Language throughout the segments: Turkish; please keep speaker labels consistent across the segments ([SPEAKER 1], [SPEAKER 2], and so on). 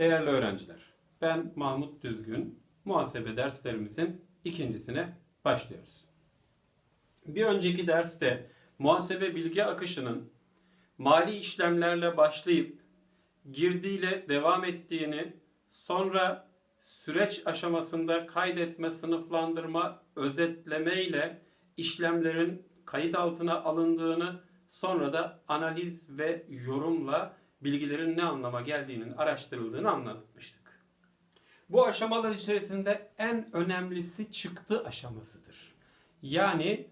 [SPEAKER 1] Değerli öğrenciler, ben Mahmut Düzgün. Muhasebe derslerimizin ikincisine başlıyoruz. Bir önceki derste muhasebe bilgi akışının mali işlemlerle başlayıp girdiyle devam ettiğini, sonra süreç aşamasında kaydetme, sınıflandırma, özetleme ile işlemlerin kayıt altına alındığını, sonra da analiz ve yorumla bilgilerin ne anlama geldiğinin araştırıldığını anlatmıştık. Bu aşamalar içerisinde en önemlisi çıktı aşamasıdır. Yani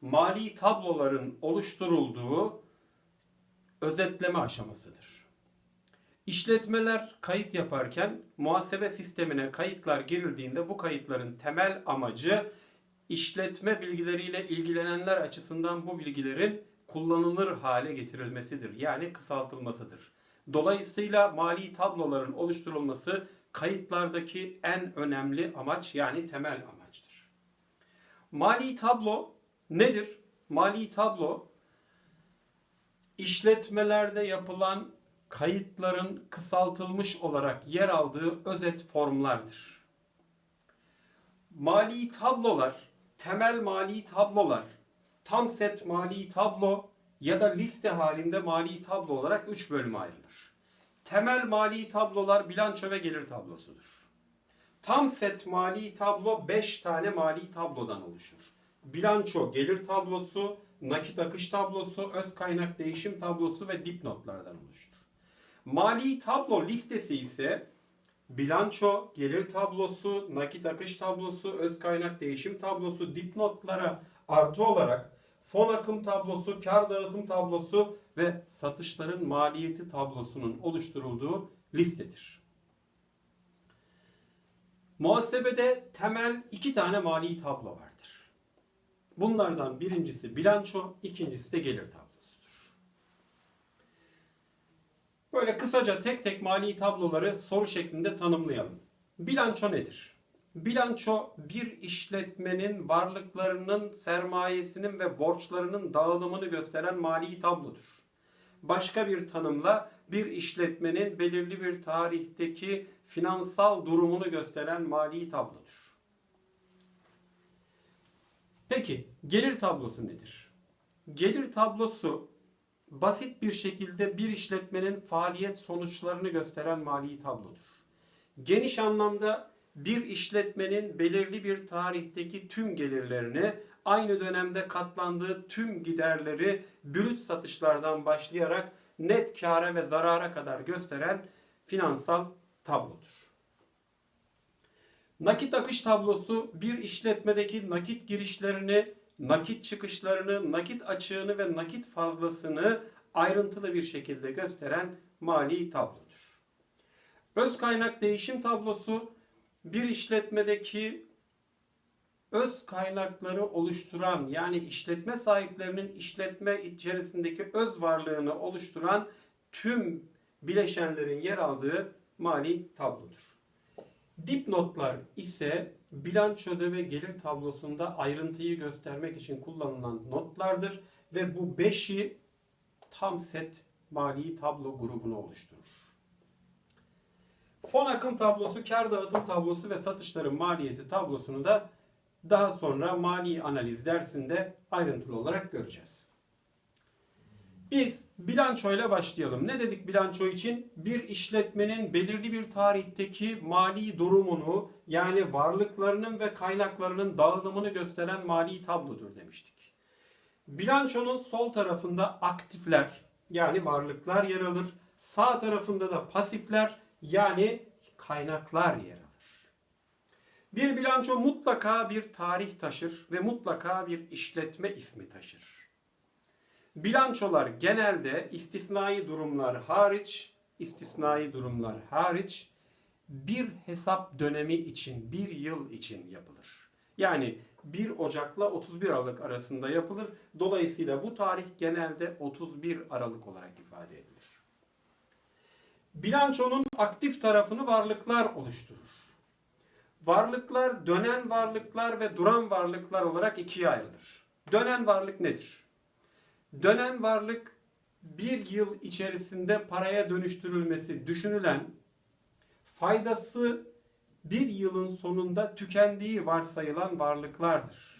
[SPEAKER 1] mali tabloların oluşturulduğu özetleme aşamasıdır. İşletmeler kayıt yaparken muhasebe sistemine kayıtlar girildiğinde bu kayıtların temel amacı işletme bilgileriyle ilgilenenler açısından bu bilgilerin kullanılır hale getirilmesidir. Yani kısaltılmasıdır. Dolayısıyla mali tabloların oluşturulması kayıtlardaki en önemli amaç yani temel amaçtır. Mali tablo nedir? Mali tablo işletmelerde yapılan kayıtların kısaltılmış olarak yer aldığı özet formlardır. Mali tablolar, temel mali tablolar, tam set mali tablo ya da liste halinde mali tablo olarak 3 bölüme ayrılır. Temel mali tablolar bilanço ve gelir tablosudur. Tam set mali tablo 5 tane mali tablodan oluşur. Bilanço gelir tablosu, nakit akış tablosu, öz kaynak değişim tablosu ve dipnotlardan oluşur. Mali tablo listesi ise bilanço, gelir tablosu, nakit akış tablosu, öz kaynak değişim tablosu, dipnotlara artı olarak fon akım tablosu, kar dağıtım tablosu ve satışların maliyeti tablosunun oluşturulduğu listedir. Muhasebede temel iki tane mali tablo vardır. Bunlardan birincisi bilanço, ikincisi de gelir tablosudur. Böyle kısaca tek tek mali tabloları soru şeklinde tanımlayalım. Bilanço nedir? Bilanço bir işletmenin varlıklarının, sermayesinin ve borçlarının dağılımını gösteren mali tablodur. Başka bir tanımla bir işletmenin belirli bir tarihteki finansal durumunu gösteren mali tablodur. Peki gelir tablosu nedir? Gelir tablosu basit bir şekilde bir işletmenin faaliyet sonuçlarını gösteren mali tablodur. Geniş anlamda bir işletmenin belirli bir tarihteki tüm gelirlerini aynı dönemde katlandığı tüm giderleri brüt satışlardan başlayarak net kâra ve zarara kadar gösteren finansal tablodur. Nakit akış tablosu bir işletmedeki nakit girişlerini, nakit çıkışlarını, nakit açığını ve nakit fazlasını ayrıntılı bir şekilde gösteren mali tablodur. Öz kaynak değişim tablosu bir işletmedeki öz kaynakları oluşturan yani işletme sahiplerinin işletme içerisindeki öz varlığını oluşturan tüm bileşenlerin yer aldığı mali tablodur. Dipnotlar ise bilançoda ve gelir tablosunda ayrıntıyı göstermek için kullanılan notlardır ve bu beşi tam set mali tablo grubunu oluşturur. Fon akım tablosu, kar dağıtım tablosu ve satışların maliyeti tablosunu da daha sonra mali analiz dersinde ayrıntılı olarak göreceğiz. Biz bilançoyla başlayalım. Ne dedik bilanço için? Bir işletmenin belirli bir tarihteki mali durumunu yani varlıklarının ve kaynaklarının dağılımını gösteren mali tablodur demiştik. Bilançonun sol tarafında aktifler yani varlıklar yer alır. Sağ tarafında da pasifler yani kaynaklar yer alır. Bir bilanço mutlaka bir tarih taşır ve mutlaka bir işletme ismi taşır. Bilançolar genelde istisnai durumlar hariç, istisnai durumlar hariç bir hesap dönemi için, bir yıl için yapılır. Yani 1 Ocak'la 31 Aralık arasında yapılır. Dolayısıyla bu tarih genelde 31 Aralık olarak ifade edilir. Bilançonun aktif tarafını varlıklar oluşturur. Varlıklar dönen varlıklar ve duran varlıklar olarak ikiye ayrılır. Dönen varlık nedir? Dönen varlık bir yıl içerisinde paraya dönüştürülmesi düşünülen faydası bir yılın sonunda tükendiği varsayılan varlıklardır.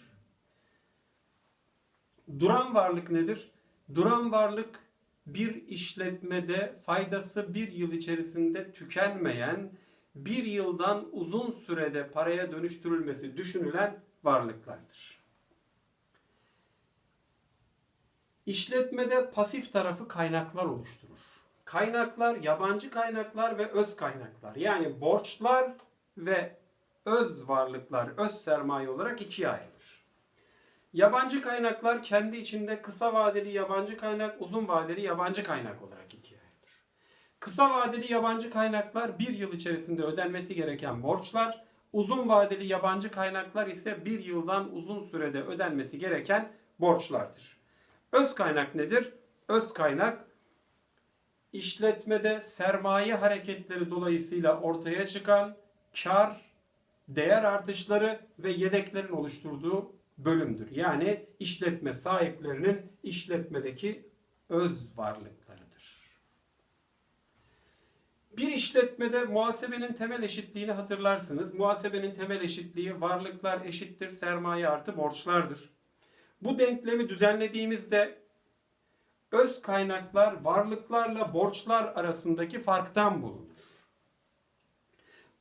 [SPEAKER 1] Duran varlık nedir? Duran varlık bir işletmede faydası bir yıl içerisinde tükenmeyen, bir yıldan uzun sürede paraya dönüştürülmesi düşünülen varlıklardır. İşletmede pasif tarafı kaynaklar oluşturur. Kaynaklar yabancı kaynaklar ve öz kaynaklar. Yani borçlar ve öz varlıklar, öz sermaye olarak ikiye ayrılır. Yabancı kaynaklar kendi içinde kısa vadeli yabancı kaynak, uzun vadeli yabancı kaynak olarak ikiye ayrılır. Kısa vadeli yabancı kaynaklar bir yıl içerisinde ödenmesi gereken borçlar, uzun vadeli yabancı kaynaklar ise bir yıldan uzun sürede ödenmesi gereken borçlardır. Öz kaynak nedir? Öz kaynak işletmede sermaye hareketleri dolayısıyla ortaya çıkan kar, değer artışları ve yedeklerin oluşturduğu bölümdür. Yani işletme sahiplerinin işletmedeki öz varlıklarıdır. Bir işletmede muhasebenin temel eşitliğini hatırlarsınız. Muhasebenin temel eşitliği varlıklar eşittir sermaye artı borçlardır. Bu denklemi düzenlediğimizde öz kaynaklar varlıklarla borçlar arasındaki farktan bulunur.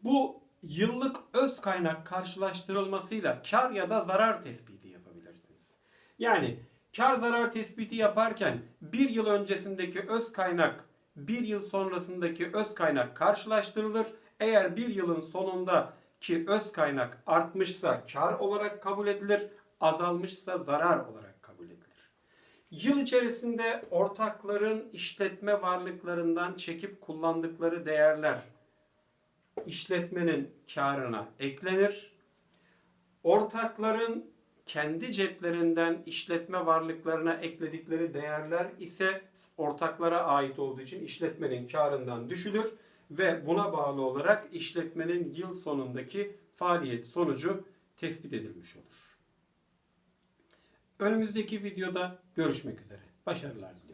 [SPEAKER 1] Bu yıllık öz kaynak karşılaştırılmasıyla kar ya da zarar tespiti yapabilirsiniz. Yani kar zarar tespiti yaparken bir yıl öncesindeki öz kaynak bir yıl sonrasındaki öz kaynak karşılaştırılır. Eğer bir yılın sonunda ki öz kaynak artmışsa kar olarak kabul edilir, azalmışsa zarar olarak kabul edilir. Yıl içerisinde ortakların işletme varlıklarından çekip kullandıkları değerler işletmenin karına eklenir. Ortakların kendi ceplerinden işletme varlıklarına ekledikleri değerler ise ortaklara ait olduğu için işletmenin karından düşülür ve buna bağlı olarak işletmenin yıl sonundaki faaliyet sonucu tespit edilmiş olur. Önümüzdeki videoda görüşmek üzere. Başarılar diliyorum.